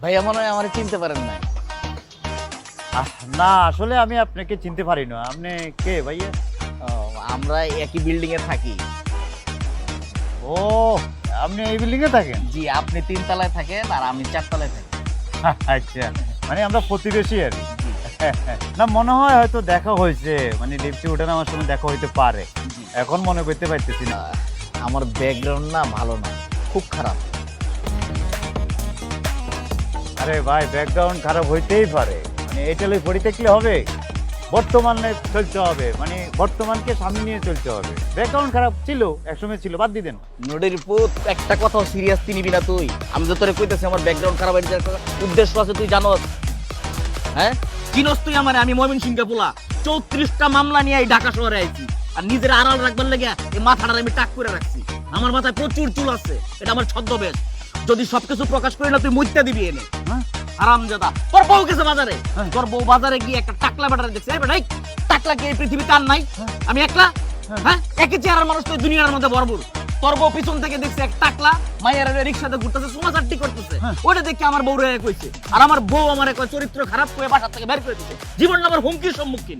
ভাইয়া মনে হয় আমার চিনতে পারেন না আহ, না আসলে আমি আপনাকে চিনতে পারি না। আপনি কে ভাইয়া? ও, আমরা একই বিল্ডিং এ থাকি। ও আপনি এই বিল্ডিং এ থাকেন? জি আপনি তিন তলায় থাকেন আর আমি চারতলায় থাকি। আচ্ছা মানে আমরা প্রতিবেশী আর কি। জি। না মনে হয় হয়তো দেখা হয়েছে মানে লিফটে উঠে আমার সঙ্গে দেখা হইতে পারে। জি। এখন মনে করতে পারতেছি না। আহ, আমার ব্যাকগ্রাউন্ড না ভালো না খুব খারাপ। আরে ভাই ব্যাকগ্রাউন্ড খারাপ হইতেই পারে। মানে এটা লই পড়ে থাকলে হবে, বর্তমানে চলতে হবে। মানে বর্তমানকে সামনে নিয়ে চলতে হবে। ব্যাকগ্রাউন্ড খারাপ ছিল, একসময় ছিল, বাদ দিতেন। নোডের পুত একটা কথাও সিরিয়াস নিবি না তুই। আমি তো তোরে কইতেছি, আমার ব্যাকগ্রাউন্ড খারাপ একটা উদ্দেশ্য আছে, তুই জানোস। হ্যাঁ? চিনস তুই আমার, আমি ময়মন সিংকে পোলা। চৌত্রিশটা মামলা নিয়ে এই ঢাকা শহরে আইছি। আর নিজের আড়াল রাখবার লেগে এই মাথাটা আমি টাক করে রাখছি। আমার মাথায় প্রচুর চুল আছে, এটা আমার ছদ্মবেশ। যদি সবকিছু প্রকাশ করি না, তুই মুইত্যা দিবি এনে। হ্যাঁ তোর বউ গেছে বাজারে। হ্যাঁ। তোর বউ বাজারে গিয়ে একটা টাকলা বেটারে দেখছে। এই বেটাই টাকলা কি এই পৃথিবীতে আর নাই? হ্যাঁ। আমি একলা? হ্যাঁ। হ্যাঁ? একই চেহারার মানুষ তো দুনিয়ার মধ্যে ভরপুর। তোর বউ পিছন থেকে দেখছে এক টাকলা মাইয়ার রিক্সাতে ঘুরতেছে সুমা চারটি করতেছে। ওটা দেখে আমার বউ রে কইছে। আর আমার বউ আমার চরিত্র খারাপ করে বাসা থেকে বের করে জীবন আমার হুমকির সম্মুখীন।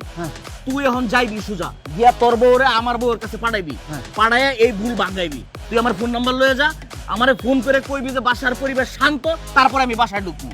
তুই এখন যাইবি সুজা। গিয়া তোর বউরে আমার বউর কাছে পাঠাইবি। পাঠাইয়া এই ভুল ভাঙাইবি তুই আমার ফোন নাম্বার লয়ে যা আমারে ফোন করে কইবি যে বাসার পরিবেশ শান্ত তারপর আমি বাসায় ঢুকবো।